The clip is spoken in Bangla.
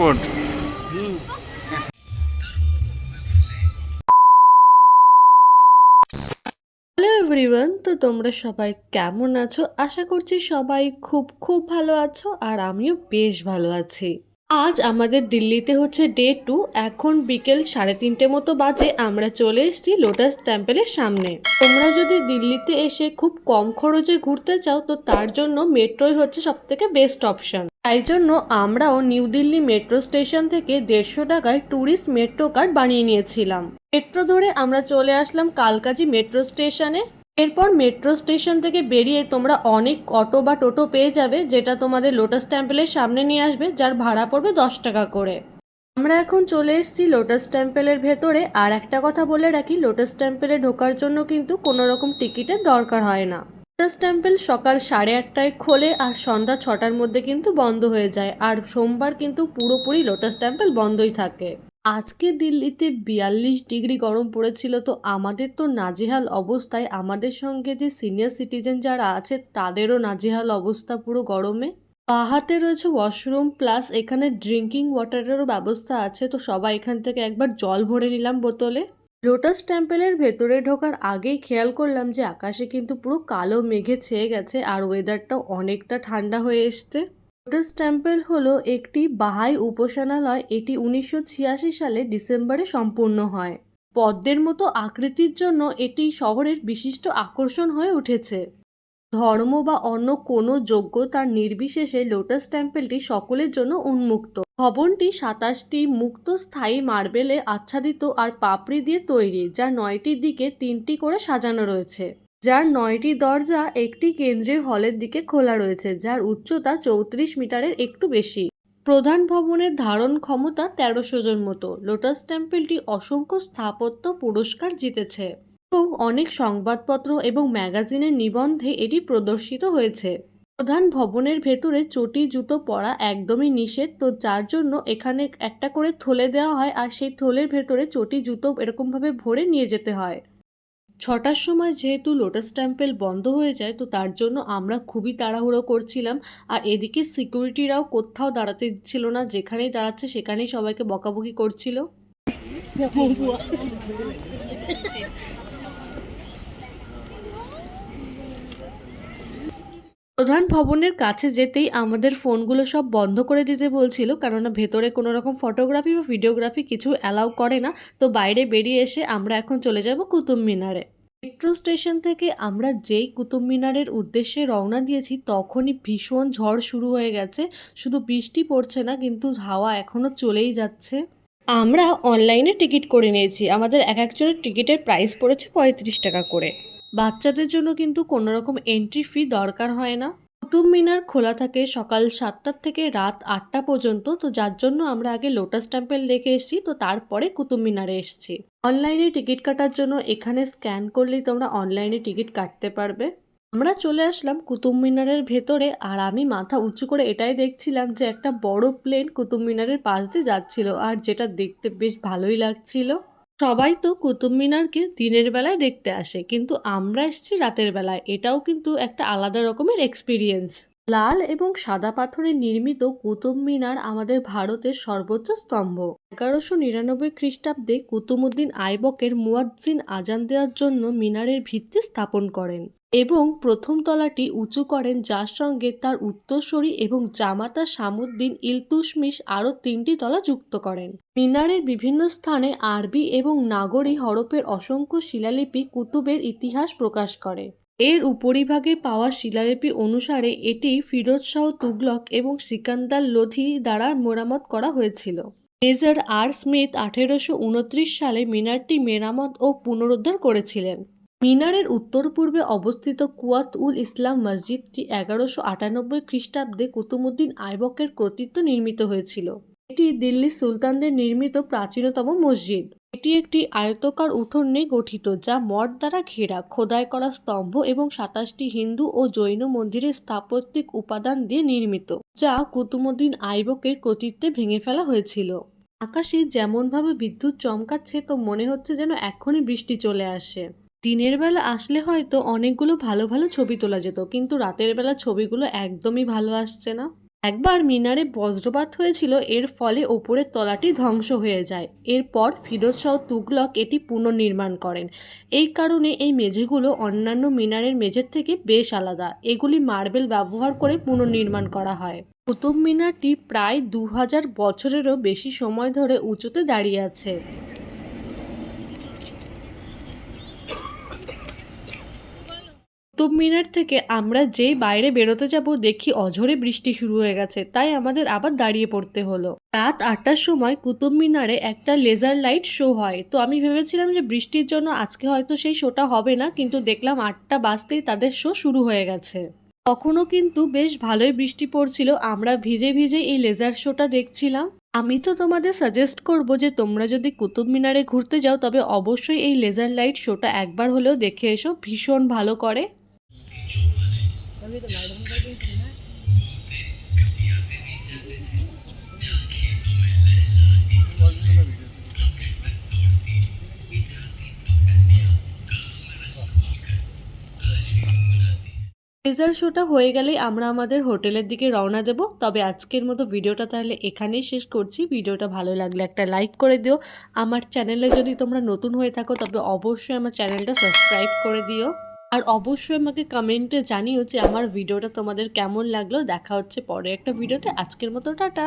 এয়ারপোর্ট হ্যালো এভরিওয়ান, তো তোমরা সবাই কেমন আছো? আশা করছি সবাই খুব খুব ভালো আছো আর আমিও বেশ ভালো আছি। আজ আমাদের দিল্লিতে হচ্ছে ডে টু এখন বিকেল সাড়ে তিনটে মতো বাজে, আমরা চলে এসেছি লোটাস টেম্পলের সামনে। তোমরা যদি দিল্লিতে এসে খুব কম খরচে ঘুরতে চাও, তো তার জন্য মেট্রোই হচ্ছে সব থেকে বেস্ট অপশন তাই জন্য আমরাও নিউ দিল্লি মেট্রো স্টেশন থেকে দেড়শো টাকায় ট্যুরিস্ট মেট্রো কার্ড বানিয়ে নিয়েছিলাম। মেট্রো ধরে আমরা চলে আসলাম কালকাজি মেট্রো স্টেশনে এরপর মেট্রো স্টেশন থেকে বেরিয়ে তোমরা অনেক অটো বা টোটো পেয়ে যাবে, যেটা তোমাদের লোটাস টেম্পলের সামনে নিয়ে আসবে, যার ভাড়া পড়বে দশ টাকা করে। আমরা এখন চলে এসেছি লোটাস টেম্পলের ভেতরে। আর একটা কথা বলে রাখি লোটাস টেম্পলে ঢোকার জন্য কিন্তু কোনো রকম টিকিটের দরকার হয় না। লোটাস টেম্পল সকাল সাড়ে আটটায় খোলে আর সন্ধ্যা ছটার মধ্যে কিন্তু বন্ধ হয়ে যায়। আর সোমবার কিন্তু পুরোপুরি লোটাস টেম্পল বন্ধই থাকে। আজকে দিল্লিতে বিয়াল্লিশ ডিগ্রি গরম পড়েছিল, তো আমাদের তো নাজেহাল অবস্থায়। আমাদের সঙ্গে যে সিনিয়র সিটিজেন যারা আছে, তাদেরও নাজেহাল অবস্থা পুরো গরমে। পাহাতে রয়েছে ওয়াশরুম, প্লাস এখানে ড্রিঙ্কিং ওয়াটারেরও ব্যবস্থা আছে, তো সবাই এখান থেকে একবার জল ভরে নিলাম বোতলে। লোটাস টেম্পলের ভেতরে ঢোকার আগেই খেয়াল করলাম যে আকাশে কিন্তু পুরো কালো মেঘে ছেয়ে গেছে, আর ওয়েদারটাও অনেকটা ঠান্ডা হয়ে এসছে। লোটাস টেম্পল হল একটি বাহাই উপাসনালয়। এটি উনিশশো ছিয়াশি সালে ডিসেম্বরে সম্পূর্ণ হয়। পদ্মের মতো আকৃতির জন্য এটি শহরের বিশিষ্ট আকর্ষণ হয়ে উঠেছে। ধর্ম বা অন্য কোনো যোগ্যতার নির্বিশেষে লোটাস টেম্পলটি সকলের জন্য উন্মুক্ত। ভবনটি সাতাশটি মুক্ত স্থায়ী মার্বেলে আচ্ছাদিত আর পাপড়ি দিয়ে তৈরি, যা নয়টি দিকে তিনটি করে সাজানো রয়েছে। যার নয়টি দরজা একটি কেন্দ্রীয় হলের দিকে খোলা রয়েছে, যার উচ্চতা চৌত্রিশ মিটারের একটু বেশি। প্রধান ভবনের ধারণ ক্ষমতা তেরোশো জন মতো। লোটাস টেম্পলটি অসংখ্য স্থাপত্য পুরস্কার জিতেছে। এবং অনেক সংবাদপত্র এবং ম্যাগাজিনের নিবন্ধে এটি প্রদর্শিত হয়েছে। প্রধান ভবনের ভেতরে চটি, জুতো পরা একদমই নিষেধ। তো যার জন্য এখানে একটা করে থলে দেওয়া হয়, আর সেই থলের ভেতরে চটি, জুতো এরকমভাবে ভরে নিয়ে যেতে হয়। ছটার সময় যেহেতু লোটাস টেম্পল বন্ধ হয়ে যায়, তো তার জন্য আমরা খুবই তাড়াহুড়ো করছিলাম। আর এদিকে সিকিউরিটিরাও কোথাও দাঁড়াতে দিচ্ছিল না, যেখানেই দাঁড়াচ্ছে সেখানেই সবাইকে বকাবকি করছিল। প্রধান ভবনের কাছে যেতেই আমাদের ফোনগুলো সব বন্ধ করে দিতে বলছিল, কেননা ভেতরে কোনো রকম ফটোগ্রাফি বা ভিডিওগ্রাফি কিছু অ্যালাউ করে না। তো বাইরে বেরিয়ে এসে আমরা এখন চলে যাব কুতুব মিনারে। মেট্রো স্টেশন থেকে আমরা যেই কুতুব মিনারের উদ্দেশ্যে রওনা দিয়েছি, তখনই ভীষণ ঝড় শুরু হয়ে গেছে। শুধু বৃষ্টি পড়ছে না, কিন্তু হাওয়া এখনও চলেই যাচ্ছে। আমরা অনলাইনে টিকিট করে নিয়েছি। আমাদের এক একজনের টিকিটের প্রাইস পড়েছে পঁয়ত্রিশ টাকা করে। বাচ্চাদের জন্য কিন্তু কোনো রকম এন্ট্রি ফি দরকার হয় না। কুতুব মিনার খোলা থাকে সকাল সাতটার থেকে রাত আটটা পর্যন্ত, তো যার জন্য আমরা আগে লোটাস টেম্পল দেখে এসেছি, তো তারপরে কুতুব মিনারে এসেছি। অনলাইনে টিকিট কাটার জন্য এখানে স্ক্যান করলেই তোমরা অনলাইনে টিকিট কাটতে পারবে। আমরা চলে আসলাম কুতুব মিনারের ভেতরে, আর আমি মাথা উঁচু করে এটাই দেখছিলাম যে একটা বড় প্লেন কুতুব মিনারের পাশ দিয়ে যাচ্ছিল, আর যেটা দেখতে বেশ ভালোই লাগছিল। সবাই তো কুতুব মিনারকে দিনের বেলায় দেখতে আসে, কিন্তু আমরা এসেছি রাতের বেলায়। এটাও কিন্তু একটা আলাদা রকমের এক্সপিরিয়েন্স লাল এবং সাদা পাথরে নির্মিত কুতুব মিনার আমাদের ভারতের সর্বোচ্চ স্তম্ভ। এগারোশো নিরানব্বই খ্রিস্টাব্দে কুতুবুদ্দিন আইবকের মুয়াজ্জিন আজান দেওয়ার জন্য মিনারের ভিত্তি স্থাপন করেন। এবং প্রথম তলাটি উঁচু করেন, যার সঙ্গে তার উত্তরসূরি এবং জামাতা সামুদ্দিন ইলতুশমিশ আরও তিনটি তলা যুক্ত করেন। মিনারের বিভিন্ন স্থানে আরবি এবং নাগরী হরপের অসংখ্য শিলালিপি কুতুবের ইতিহাস প্রকাশ করে। এর উপরিভাগে পাওয়া শিলালিপি অনুসারে এটি ফিরোজ শাহ তুগলক এবং সিকান্দার লোধি দ্বারা মেরামত করা হয়েছিল। মেজর আর স্মিথ আঠেরোশো উনত্রিশ সালে মিনারটি মেরামত ও পুনরুদ্ধার করেছিলেন। মিনারের উত্তর পূর্বে অবস্থিত কুয়াত উল ইসলাম মসজিদটি এগারোশো আটানব্বই খ্রিস্টাব্দে কুতুবুদ্দিন আইবকের কর্তৃত্ব নির্মিত হয়েছিল। এটি দিল্লির সুলতানদের নির্মিত প্রাচীনতম মসজিদ। এটি একটি আয়তকার উঠোন নিয়ে গঠিত, যা মঠ দ্বারা ঘেরা, খোদাই করা স্তম্ভ এবং সাতাশটি হিন্দু ও জৈন মন্দিরের স্থাপত্যিক উপাদান দিয়ে নির্মিত, যা কুতুবুদ্দিন আইবকের কর্তৃত্বে ভেঙে ফেলা হয়েছিল। আকাশে যেমনভাবে বিদ্যুৎ চমকাচ্ছে, তো মনে হচ্ছে যেন এখনই বৃষ্টি চলে আসে। দিনের বেলা আসলে হয়তো অনেকগুলো ভালো ভালো ছবি তোলা যেত, কিন্তু রাতের বেলা ছবিগুলো একদমই ভালো আসছে না। একবার মিনারে বজ্রপাত হয়েছিল, এর ফলে ওপরের তলাটি ধ্বংস হয়ে যায়। এরপর ফিরোজ শাহ তুগলক এটি পুনর্নির্মাণ করেন। এই কারণে এই মেঝেগুলো অন্যান্য মিনারের মেঝের থেকে বেশ আলাদা। এগুলি মার্বেল ব্যবহার করে পুনর্নির্মাণ করা হয়। কুতুব মিনারটি প্রায় দু হাজার বছরেরও বেশি সময় ধরে উঁচুতে দাঁড়িয়ে আছে। কুতুব মিনার থেকে আমরা যেই বাইরে বেরোতে যাব দেখি অঝরে বৃষ্টি শুরু হয়ে গেছে, তাই আমাদের আবার দাঁড়িয়ে পড়তে হলো। রাত আটটার সময় কুতুব মিনারে একটা লেজার লাইট শো হয়, তো আমি ভেবেছিলাম যে বৃষ্টির জন্য আজকে হয়তো সেই শোটা হবে না, কিন্তু দেখলাম আটটা বাজতেই তাদের শো শুরু হয়ে গেছে। তখনও কিন্তু বেশ ভালোই বৃষ্টি পড়ছিল, আমরা ভিজে ভিজে এই লেজার শোটা দেখছিলাম। আমি তো তোমাদের সাজেস্ট করব যে তোমরা যদি কুতুব মিনারে ঘুরতে যাও, তবে অবশ্যই এই লেজার লাইট শোটা একবার হলেও দেখে এসো, ভীষণ ভালো করে। লেজার শোটা হয়ে গেলেই আমরা আমাদের হোটেলের দিকে রওনা দেব। তবে আজকের মতো ভিডিওটা তাহলে এখানেই শেষ করছি। ভিডিওটা ভালো লাগলে একটা লাইক করে দিও। আমার চ্যানেলে যদি তোমরা নতুন হয়ে থাকো, তবে অবশ্যই আমার চ্যানেলটা সাবস্ক্রাইব করে দিও। আর অবশ্যই আমাকে কমেন্টে জানিও যে আমার ভিডিওটা তোমাদের কেমন লাগল। দেখা হচ্ছে পরে একটা ভিডিওতে আজকের মতো টাটা.